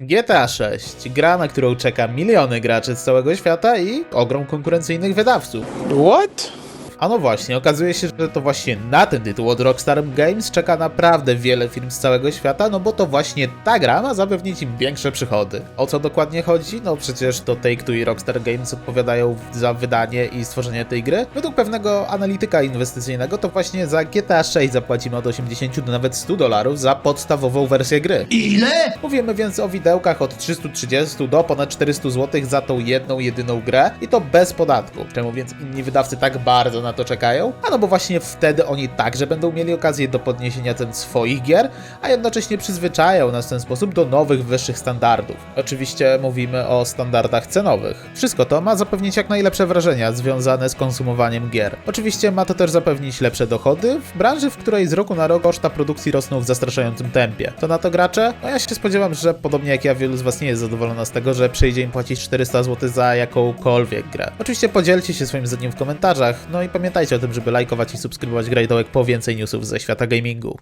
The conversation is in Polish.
GTA 6, gra, na którą czeka miliony graczy z całego świata i ogrom konkurencyjnych wydawców. What? A no właśnie, okazuje się, że to właśnie na ten tytuł od Rockstar Games czeka naprawdę wiele firm z całego świata, no bo to właśnie ta gra ma zapewnić im większe przychody. O co dokładnie chodzi? No przecież to Take-Two i Rockstar Games odpowiadają za wydanie i stworzenie tej gry. Według pewnego analityka inwestycyjnego to właśnie za GTA 6 zapłacimy od 80 do nawet 100 dolarów za podstawową wersję gry. Ile? Mówimy więc o widełkach od 330 do ponad 400 zł za tą jedną, jedyną grę i to bez podatku. Czemu więc inni wydawcy tak bardzo na to czekają? A no bo właśnie wtedy oni także będą mieli okazję do podniesienia cen swoich gier, a jednocześnie przyzwyczajają nas w ten sposób do nowych, wyższych standardów. Oczywiście mówimy o standardach cenowych. Wszystko to ma zapewnić jak najlepsze wrażenia związane z konsumowaniem gier. Oczywiście ma to też zapewnić lepsze dochody w branży, w której z roku na rok koszta produkcji rosną w zastraszającym tempie. To na to gracze? No ja się spodziewam, że podobnie jak ja, wielu z Was nie jest zadowolona z tego, że przyjdzie im płacić 400 zł za jakąkolwiek grę. Oczywiście podzielcie się swoim zdaniem w komentarzach, no i pamiętajcie o tym, żeby lajkować i subskrybować Grajdołek po więcej newsów ze świata gamingu.